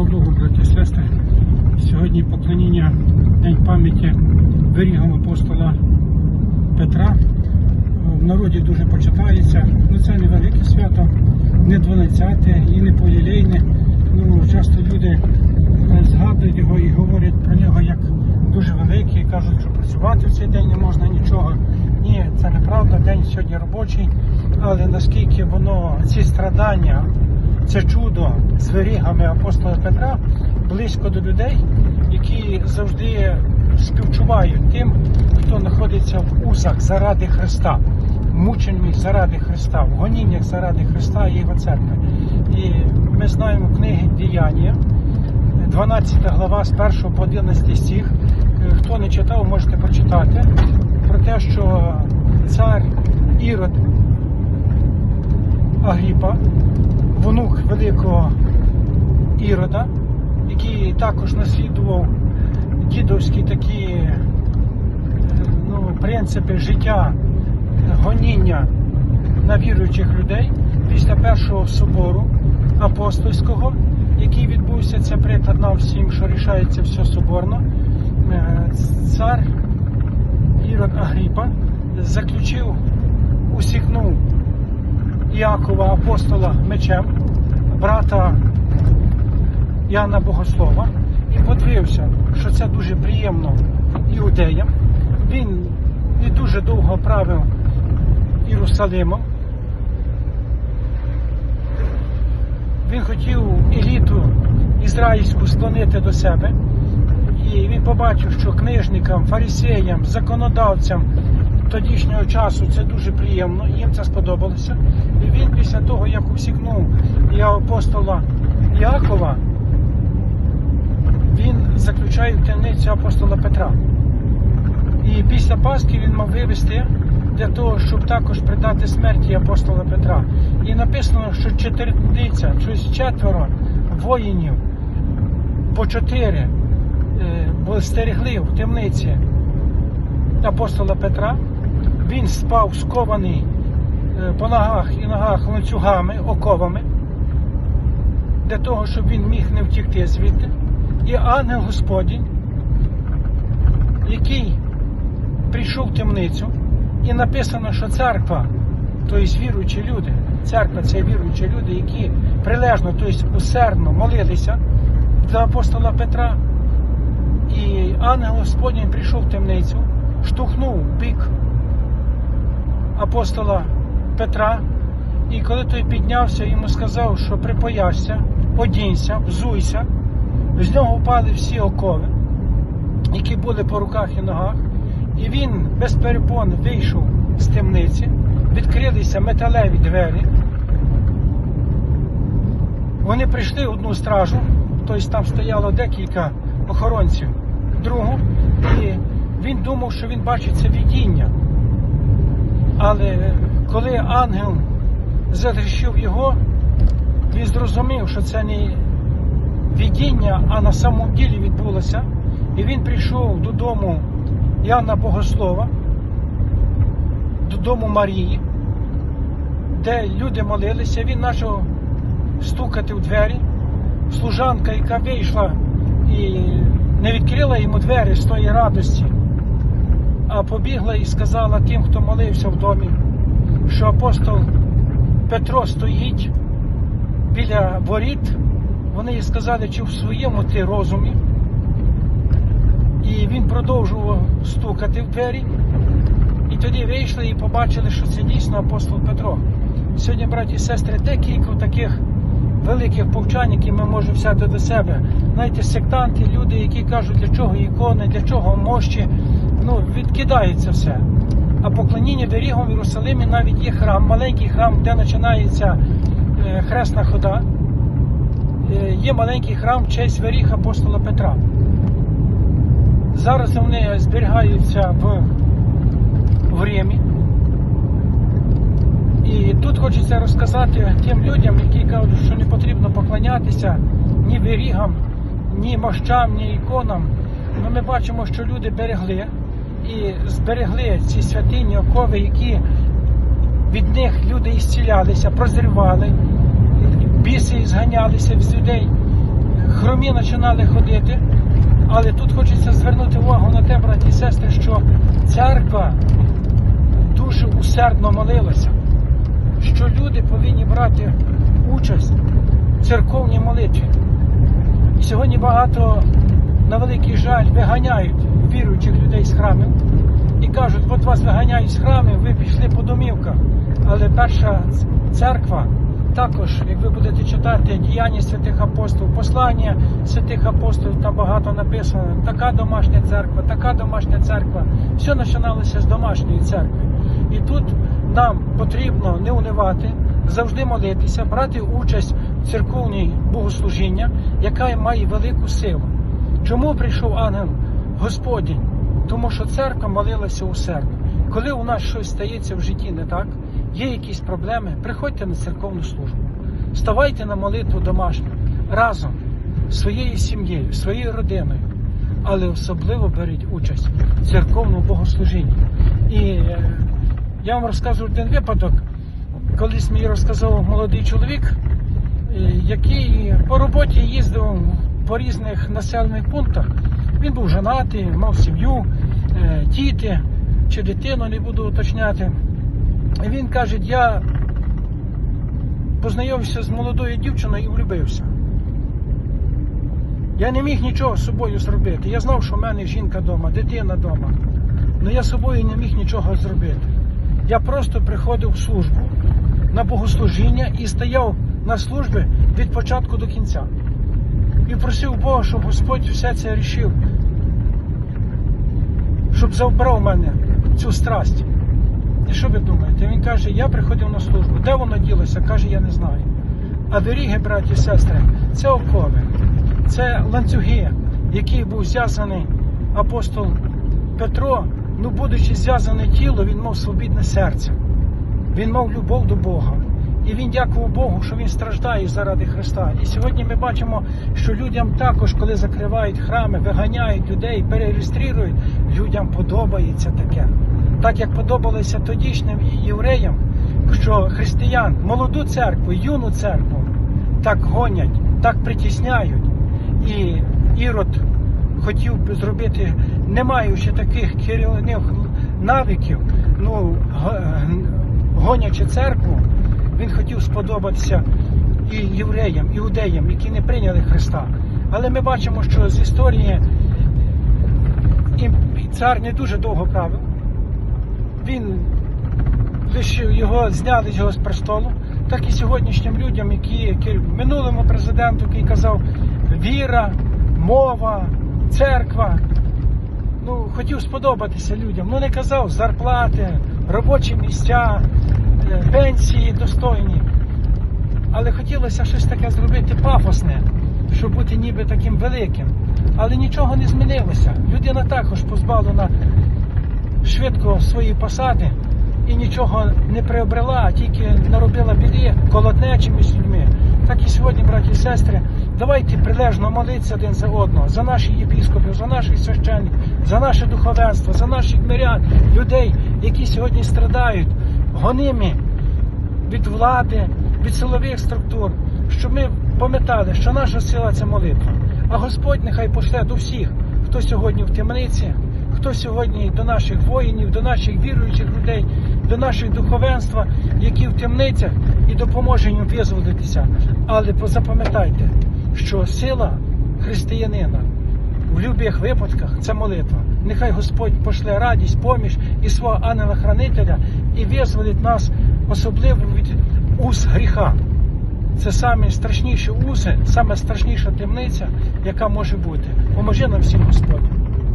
Слава Богу, браті і сестри. Сьогодні поклоніння День пам'яті вирігом апостола Петра. В народі дуже почитається. Ну це не велике свято, не 12 і не полілейне. Ну, часто люди е, згадують його і говорять про нього як дуже великий, кажуть, що працювати в цей день не можна нічого. Ні, це неправда, день сьогодні робочий, але наскільки воно, ці страдання, це чудо з вирігами апостола Петра близько до людей, які завжди співчувають тим, хто знаходиться в узах заради Христа, мученнях заради Христа, в гоніннях заради Христа і Його церкви. І ми знаємо книги Діяння, 12 глава з 1 по 11 стих. Хто не читав, можете прочитати про те, що цар Ірод Агріпа, внук великого Ірода, який також наслідував дідовські такі е, ну, принципи життя, гоніння на віруючих людей після першого собору апостольського, який відбувся, це приклад всім, що рішається все соборно. Е, Цар Ірод Агріпа заключив, усікнув Іакова апостола мечем, брата Яна Богослова, і подивився, що це дуже приємно іудеям. Він не дуже довго правив Єрусалимом. Він хотів еліту ізраїльську склонити до себе. І він побачив, що книжникам, фарисеям, законодавцям тодішнього часу це дуже приємно, їм це сподобалося. І він після того, як усікнув і апостола Якова, він заключає в темницю апостола Петра. І після Пасхи він мав вивести для того, щоб також придати смерті апостола Петра. І написано, що чотириця, щось четверо воїнів по чотири е, стерегли в темниці апостола Петра. Він спав скований е, по ногах і ногах ланцюгами, оковами, для того, щоб він міг не втікти звідти. І ангел Господень, який прийшов в темницю, і написано, що церква, тобто віруючі люди, церква це віруючі люди, які прилежно, тобто усердно молилися для апостола Петра. І ангел Господній прийшов в темницю, штовхнув бік апостола Петра. І коли той піднявся, йому сказав, що припояшся, одінься, взуйся. З нього впали всі окови, які були по руках і ногах. І він без перепон вийшов з темниці, відкрилися металеві двері. Вони прийшли одну стражу, тобто там стояло декілька охоронців, другу, і він думав, що він бачить це видіння. Але коли ангел затріщив його, він зрозумів, що це не видіння, а на самому ділі відбулося. І він прийшов додому Яна Богослова, додому Марії, де люди молилися, він почав стукати в двері. Служанка, яка вийшла і не відкрила йому двері з тої радості, а побігла і сказала тим, хто молився в домі, що апостол Петро стоїть біля воріт. Вони їй сказали, чи в своєму ти розумі. І він продовжував стукати в двері. І тоді вийшли і побачили, що це дійсно апостол Петро. Сьогодні, браті і сестри, декілька таких великих повчань, які ми можемо взяти до себе. Знаєте, сектанти, люди, які кажуть, для чого ікони, для чого мощі, ну, відкидається все. А поклоніння Верігом в Єрусалимі навіть є храм, маленький храм, де починається е, хресна хода. Е, є маленький храм в честь Веріг апостола Петра. Зараз вони зберігаються в, в Римі. І тут хочеться розказати тим людям, які кажуть, що не потрібно поклонятися ні вирігам, ні мощам, ні іконам. Ну, ми бачимо, що люди берегли і зберегли ці святині окови, які від них люди ісцілялися, прозрівали, біси зганялися з людей, хромі починали ходити. Але тут хочеться звернути увагу на те, браті і сестри, що церква дуже усердно молилася, що люди повинні брати участь в церковній молитві. І сьогодні багато, на великий жаль, виганяють віруючих людей з храмів і кажуть, от вас виганяють з храмів, ви пішли по домівках. Але перша церква також, як ви будете читати діяння святих апостолів, послання святих апостолів, там багато написано, така домашня церква, така домашня церква. Все починалося з домашньої церкви. І тут нам потрібно не унивати, завжди молитися, брати участь в церковній богослужіння, яка має велику силу. Чому прийшов ангел Господень? Тому що церква молилася усердно. Коли у нас щось стається в житті не так, є якісь проблеми, приходьте на церковну службу, ставайте на молитву домашню разом з своєю сім'єю, своєю родиною, але особливо беріть участь в церковному богослужінні. І е, я вам розкажу один випадок. Колись мені розказав молодий чоловік, е, який по роботі їздив по різних населених пунктах. Він був женатий, мав сім'ю, е, діти чи дитину, не буду уточняти. І він каже, я познайомився з молодою дівчиною і влюбився. Я не міг нічого з собою зробити. Я знав, що в мене жінка вдома, дитина вдома. Але я з собою не міг нічого зробити. Я просто приходив в службу на богослужіння і стояв на службі від початку до кінця. І просив Бога, щоб Господь все це рішив, щоб забрав мене цю страсть. І що ви думаєте? Він каже, я приходив на службу. Де воно ділося? Каже, я не знаю. А виріги, браті і сестри, це окови, це ланцюги, які був зв'язаний апостол Петро. Ну, будучи зв'язане тіло, він мав свобідне серце. Він мав любов до Бога. І він дякував Богу, що він страждає заради Христа. І сьогодні ми бачимо, що людям також, коли закривають храми, виганяють людей, перереєструють, людям подобається таке. Так як подобалося тодішнім євреям, що християн, молоду церкву, юну церкву так гонять, так притісняють. І Ірод хотів би зробити, не маючи таких керівних навиків, ну, гонячи церкву, він хотів сподобатися і євреям, іудеям, які не прийняли Христа. Але ми бачимо, що з історії цар не дуже довго правив. Він лише його зняли з його з престолу, так і сьогоднішнім людям, які, минулому президенту, який казав віра, мова, церква. Ну, хотів сподобатися людям. Ну не казав зарплати, робочі місця, пенсії достойні. Але хотілося щось таке зробити пафосне, щоб бути ніби таким великим. Але нічого не змінилося. Людина також позбавлена швидко свої посади і нічого не приобрела, а тільки наробила біди колотнечими з людьми. Так і сьогодні, браті і сестри, давайте прилежно молитися один за одного, за наших єпіскопів, за наших священників, за наше духовенство, за наших мирян, людей, які сьогодні страдають, гонимі від влади, від силових структур, щоб ми пам'ятали, що наша сила це молитва. А Господь нехай пошле до всіх, хто сьогодні в темниці, хто сьогодні до наших воїнів, до наших віруючих людей, до наших духовенства, які в темницях, і допоможе їм визволитися. Але запам'ятайте, що сила християнина в будь-яких випадках це молитва. Нехай Господь пошле радість, поміж і свого ангела-хранителя і визволить нас особливо від уз гріха. Це саме страшніші узи, саме страшніша темниця, яка може бути. Поможи нам всім Господь.